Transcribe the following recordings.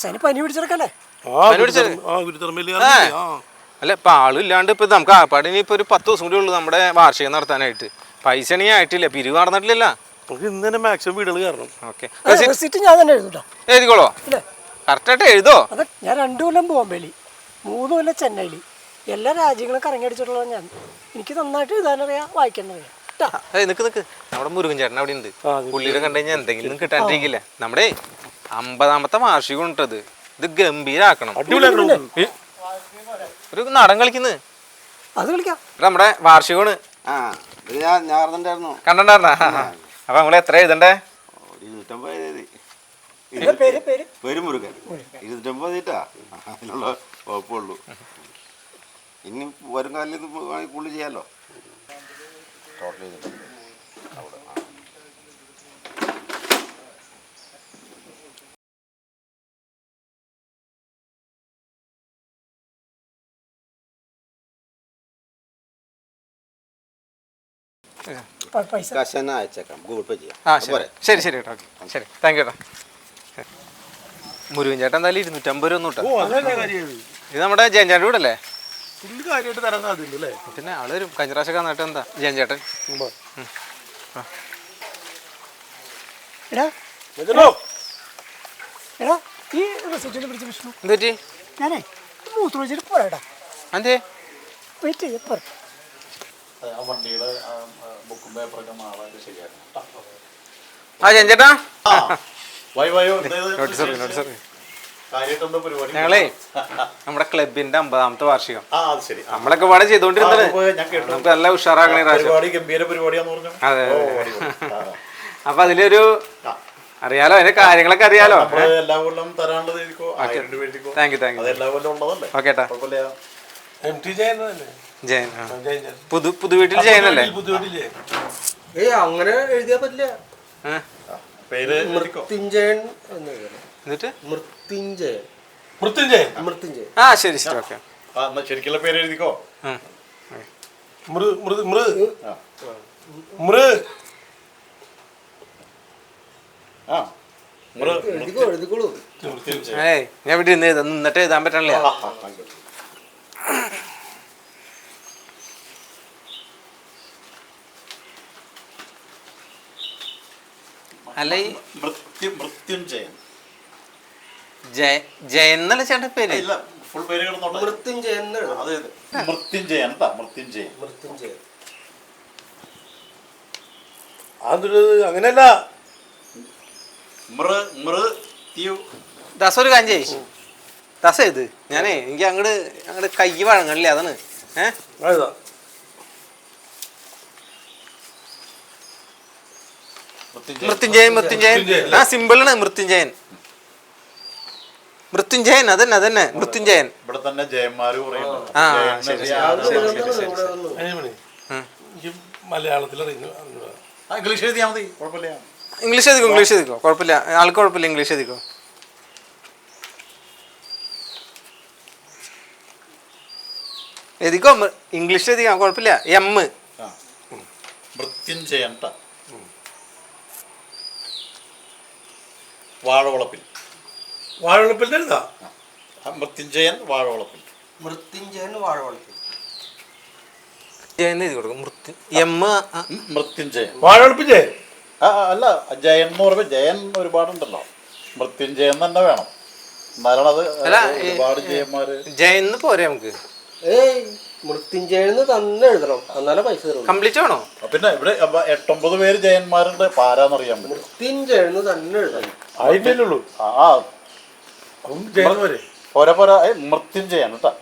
ആശാന് പനി പിടിച്ചെടുക്കല്ലേ ആ പനി ആ ഗുരുതരമേലി ഏ. അല്ല ഇപ്പൊ ആളില്ലാണ്ട് ഇപ്പൊ നമുക്ക് ആപ്പാട് ഇനി ഇപ്പൊ ഒരു പത്ത് ദിവസം കൂടി ഉള്ളു നമ്മുടെ വാർഷികം നടത്താനായിട്ട്. പൈസ ആണെങ്കിൽ ആയിട്ടില്ല പിരിവ് നടന്നിട്ടില്ല നമുക്ക് ഇന്ന് തന്നെ മാക്സിമം വീടുകൾ കയറണം. ഓക്കെ. ഞാൻ തന്നെ എഴുതുട്ടോ? എഴുതിക്കോളോ? കറക്റ്റായിട്ട് എഴുതോ? ഞാൻ രണ്ടു കൊല്ലം ബോംബെയിൽ മൂന്ന് കൊല്ലം ചെന്നൈയിൽ എല്ലാ രാജ്യങ്ങളും കറങ്ങിയടിച്ചിട്ടുള്ള ഞാൻ. എനിക്ക് നന്നായിട്ട് എഴുതാനറിയാം വായിക്കാനറിയാം. നിക്ക് നിക്ക്. നമ്മുടെ മുരുകൻ ചേട്ടൻ അവിടെ ഉണ്ട്. പുള്ളിയുടെ കണ്ടു കഴിഞ്ഞാൽ എന്തെങ്കിലും കിട്ടാണ്ടിരിക്കില്ല? നമ്മുടെ അമ്പതാമത്തെ വാർഷികം ഉണ്ടത് ഇത് ഗംഭീരാക്കണം. ഒരു നടൻ കളിക്കുന്നത് അത് കളിക്കാം. ഇത് നമ്മുടെ വാർഷികമാണ്. കണ്ടിട്ടുണ്ടായിരുന്ന? അപ്പൊ നമ്മൾ എത്ര എഴുതണ്ടേ? ഇരുന്നൂറ്റമ്പത് തീറ്റാ അതിനുള്ള കുഴപ്പമുള്ളൂ ഇനി വരും കാലത്ത് പുള്ളി ചെയ്യാലോ? ടോട്ടൽ അവിടെ. പൈസ. കാശ് തന്നെ അയച്ചേക്കാം. ഗൂഗിൾ പേ ചെയ്യാം. ആ ശരി. ശരി ശരി കേട്ടോ. ഓക്കെ ശരി. താങ്ക് യു കേട്ടോ. മുരുകൻ ചേട്ടൻ എന്തായാലും ഇരുന്നൂറ്റമ്പത് രൂപ കാര്യം. ഇത് നമ്മുടെ ജയൻചാട്ടൻ വീട് അല്ലേ പുള്ളി കാര്യമായിട്ട് തരാൻ സാധ്യതയുണ്ട് അല്ലേ? പിന്നെ ആൾ വരും. കഴിഞ്ഞ പ്രാവശ്യം വന്നിട്ട് എന്താ? ജയൻ എന്തേ. എടാ. ഈ പിടിച്ച വിഷ്ണു. ഞാനേ പോരാടാ വെയിറ്റ് ആ വണ്ടിയുടെ ബുക്കും പേപ്പറൊക്കെ ശരിയാക്കണം ആ വൈ ഞങ്ങളേ നമ്മുടെ ക്ലബിന്റെ അമ്പതാമത്തെ വാർഷികം. ആ അത് ശരി. നമ്മളൊക്കെ പാടെ ചെയ്തോണ്ടിരുന്നത്. നമുക്ക് നല്ല പറഞ്ഞു? അതെ, അപ്പൊ അതിലൊരു അറിയാലോ അതിന്റെ കാര്യങ്ങളൊക്കെ അറിയാലോ? എല്ലാ കൊല്ലം തരാനുള്ളത് thank you thank you okay M T Jayan തന്നെ ജയൻ പുതു പുതുവീട്ടിൽ ജയനല്ലേ? ഏയ് അങ്ങനെ എഴുതിയാ പറ്റില്ല. പേര് എഴുതിക്കോ? മൃത്യുഞ്ജയൻ എന്നിട്ട്? മൃത്യുഞ്ജയൻ. മൃത്യുഞ്ജയൻ? മൃത്യുഞ്ജയൻ. ആ ശരി ശരി ഓക്കെ. ശരിക്കുള്ള പേര് എഴുതിക്കോ? മൃ മൃ മൃ. മൃ. ആ. ഞാൻ ഇവിടെ ഇരുന്ന് എഴുതാം. നിന്നിട്ട് എഴുതാൻ പറ്റണില്ല ആ, ആ, ആയിക്കോട്ടെ. അല്ല ഈ മൃത്യു മൃത്യുഞ്ജയൻ. ജയ ജയൻ എന്നല്ല ചേട്ടൻ പേര്? ഇല്ല ഫുൾ പേര് കിടന്നോട്ടെ. മൃത്യുഞ്ജയൻ എന്ന് എഴുതണം. അതെ അതെ. മൃത്യുഞ്ജയൻ കേട്ടാ മൃത്യുഞ്ജയൻ. മൃത്യുഞ്ജയൻ. അതൊരു അങ്ങനെയല്ല. മൃ മൃത്യു ദാസ ഒരു കാഞ്ചേ ദാസ ഇത് ഞാനേ എനിക്ക് അങ്ങോട്ട് അങ്ങോട്ട് കൈ വഴങ്ങണില്ലേ അതാണ്. ഏഹ് അതാ മൃത്യുഞ്ജയൻ. മൃത്യുഞ്ജയൻ. ആ സിമ്പിളാണ് മൃത്യുഞ്ജയൻ. മൃത്യുഞ്ജയൻ അതന്നെ അതന്നെ മൃത്യുഞ്ജയൻ. ഇവിടെ തന്നെ ജയന്മാര് ആ, ശരി, മലയാളത്തിൽ ഇംഗ്ലീഷ് എഴുതിയാൽ മതി. കുഴപ്പമില്ല. ഇംഗ്ലീഷ് എഴുതിക്കോ ഇംഗ്ലീഷ് എഴുതിക്കോ? കുഴപ്പമില്ല. ആൾക്ക് കുഴപ്പമില്ല ഇംഗ്ലീഷ് എഴുതിക്കോ? എഴുതിക്കോ ഇംഗ്ലീഷ് എഴുതിക്കാം? കുഴപ്പമില്ല. എം. മൃത്യുഞ്ജയൻ വാഴവളപ്പിൽ. വാഴവളപ്പിൽ എഴുതാ മൃത്യുഞ്ജയൻ വാഴവളപ്പിൽ. മൃത്യുഞ്ജയൻ വാഴവളപ്പിൽ. ജയൻ എഴുതി കൊടുക്കും. മൃത്യു എം മൃത്യുഞ്ജയൻ. വാഴവെളുപ്പിൽ ജയൻ ആ അല്ല ജയൻ എന്ന് പറയുമ്പോൾ ജയൻ ഒരുപാടുണ്ടല്ലോ. മൃത്യുഞ്ജയൻ തന്നെ വേണം. എന്നാലാണ് അത് ഒരുപാട് ജയന്മാര്. ജയൻ പോരെ നമുക്ക്? ഏയ് മൃത്യുഞ്ജയൻ എന്ന് തന്നെ എഴുതണം. എന്നാലേ പൈസ തരും കംപ്ലീറ്റ് ആണോ പിന്നെ ഇവിടെ അപ്പൊ എട്ടൊമ്പത് പേര് ജയന്മാരുടെ പാരാന്നറിയാൻ പറ്റും. മൃത്യുഞ്ജയൻ തന്നെ എഴുതണം. അതിന്റെ ഉള്ളൂ ആ. പോരെ പോരാ. ഏയ് മൃത്യുഞ്ജയൻ കേട്ടാ.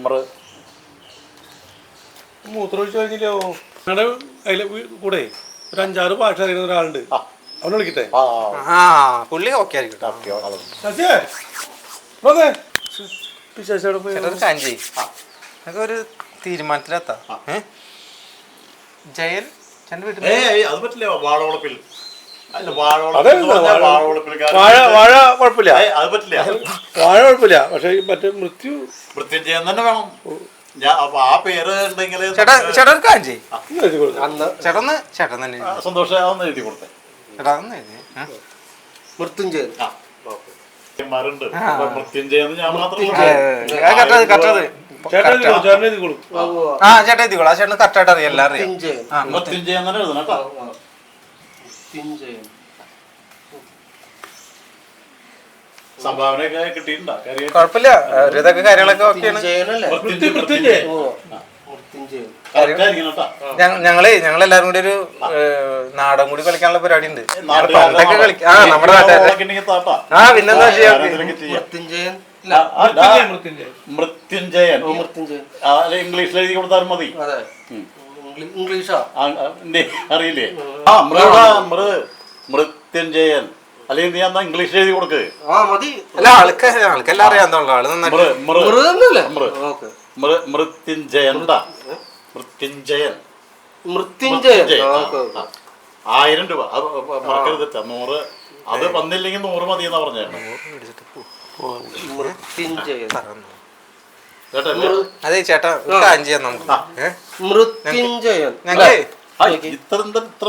മൃ മൂത്രമൊഴിച്ച് കഴിഞ്ഞില്ലോ ഞങ്ങളുടെ അതിലെ കൂടെ ഒരു അഞ്ചാറ് ഭാഷ അറിയുന്ന ഒരാളുണ്ട്. ആ. അവനെ വിളിക്കട്ടെ? ആ ആ. പുള്ളി ഓക്കെ ആയിരിക്കും കേട്ടോ. ഓക്കെ അത് ശശിയേ. വന്നേ. ചേട്ടാ ഒരു തീരുമാനത്തിലെത്താം. ജയൻ അത് പറ്റില്ല. വാഴവളപ്പിൽ വാഴ കുഴപ്പമില്ല. അത് പറ്റില്ല. വാഴ കുഴപ്പമില്ല. പക്ഷെ മറ്റേ മൃത്യു മൃത്യുഞ്ജയൻ തന്നെ വേണം. ആ പേര് ഉണ്ടെങ്കിൽ ചേട്ടാ ചേട്ടൻ തന്നെ സന്തോഷം എഴുതി കൊടുത്തേ. ചേട്ടാ എഴുതി. ഏ? മൃത്യുഞ്ജയൻ. ആ മാരുണ്ട് ഞാൻ മാത്രം ആ ചേട്ടാ എത്തിക്കോളൂ ആ. ചേട്ടന് കറക്റ്റായിട്ട് അറിയാം എല്ലാം അറിയാം. എഴുതണം കേട്ടോ. സംഭാവനയൊക്കെ കിട്ടിയിട്ടുണ്ടോ? കുഴപ്പമില്ല. ഒരു ഇതൊക്കെ കാര്യങ്ങളൊക്കെ ഓക്കെയാണ്. ഞങ്ങളേ ഞങ്ങളെല്ലാരും കൂടി ഒരു നാടൻ കൂടി കളിക്കാനുള്ള പരിപാടി ഉണ്ട് പണ്ടൊക്കെ നാടകം. ആ നമ്മുടെ നാട്ടുകാരെ ആ പിന്നെന്താ ചെയ്യാ. മൃത്യുഞ്ജയൻ മൃത്യുഞ്ജയൻ മൃത്യുഞ്ജയൻ ഇംഗ്ലീഷിൽ എഴുതി കൊടുത്താൽ മതി. അതെ. ഇംഗ്ലീഷാ? അറിയില്ലേ? ആ മൃഗ മൃ മൃത്യുഞ്ജയൻ. അല്ലെങ്കിൽ നീ എന്നാ ഇംഗ്ലീഷിൽ എഴുതി കൊടുക്ക്. ആ മതി. അല്ല ആൾക്ക് ആൾക്കെല്ലാം അറിയാന്നുള്ള ആൾ നന്നായിട്ട് മൃ മൃ മൃതന്നല്ലേ മൃ ഓക്കെ മൃ മൃത്യുഞ്ജയൻ. മൃത്യുഞ്ജയൻ. ആയിരം രൂപ. അത് മറക്കരുത് നൂറ്. അത് വന്നില്ലെങ്കിൽ നൂറ് മതി എന്നാ പറഞ്ഞു അതെ ചേട്ടാ നമുക്ക്. മൃത്യുഞ്ജയൻ. ഇത്ര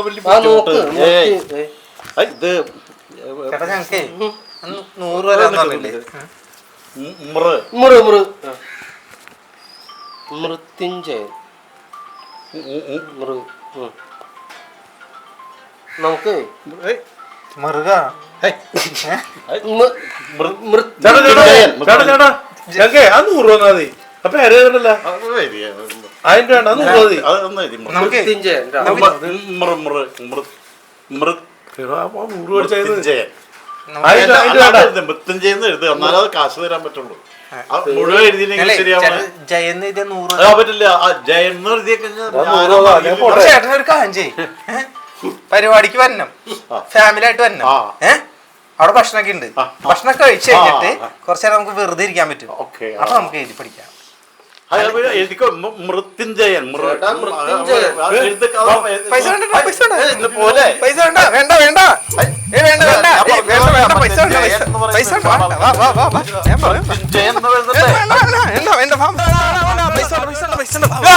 വലിയ ഇത് ചേട്ടാ നൂറ് മൃത്യുഞ്ജയൻ മൃ. നമുക്ക് മൃഗ. നൂറ് മതി. അപ്പൊ ആരേതല്ല അത് വേണ്ട നൂറ് മതി. മൃത്യുഞ്ജയൻ എടാ, അപ്പൊ മേടിച്ചത് മൃത്യുഞ്ജയൻ. മൃത്യുഞ്ജയൻ എഴുതുക. എന്നാലേ അത് കാശ് തരാൻ പറ്റുള്ളൂ. മുഴുവൻ എഴുതിയില്ലെങ്കിൽ ജയന്ന് എഴുതിയ നൂറ് ആ പറ്റില്ല. ആ എഴുതിയ. ചേട്ടൻ ഒരു പരിപാടിക്ക് വരണം. ഫാമിലി ആയിട്ട് വരണം. ഏഹ് അവിടെ ഭക്ഷണമൊക്കെ ഉണ്ട്. ഭക്ഷണമൊക്കെ കഴിച്ചു കഴിഞ്ഞിട്ട് കുറച്ചു നേരം നമുക്ക് വെറുതെ ഇരിക്കാൻ പറ്റും. ഓക്കെ. അപ്പൊ നമുക്ക് എഴുതി പഠിക്കാം. എഴുതിക്കോ മൃത്യുഞ്ജയൻ പൈസ വേണ്ട പൈസ പൈസ വേണ്ട വേണ്ട വേണ്ട. വേണ്ട വേണ്ട. വേണ്ട വേണ്ട പൈസ വേണ്ട പൈസ. വേണ്ട വേണ്ട. വേണ്ട വേണ്ട വേണ്ട. വേണ്ട വാ, വേണ്ട, വേണ്ട, വേണ്ട, പൈസ വേണ്ട. പൈസ പൈസ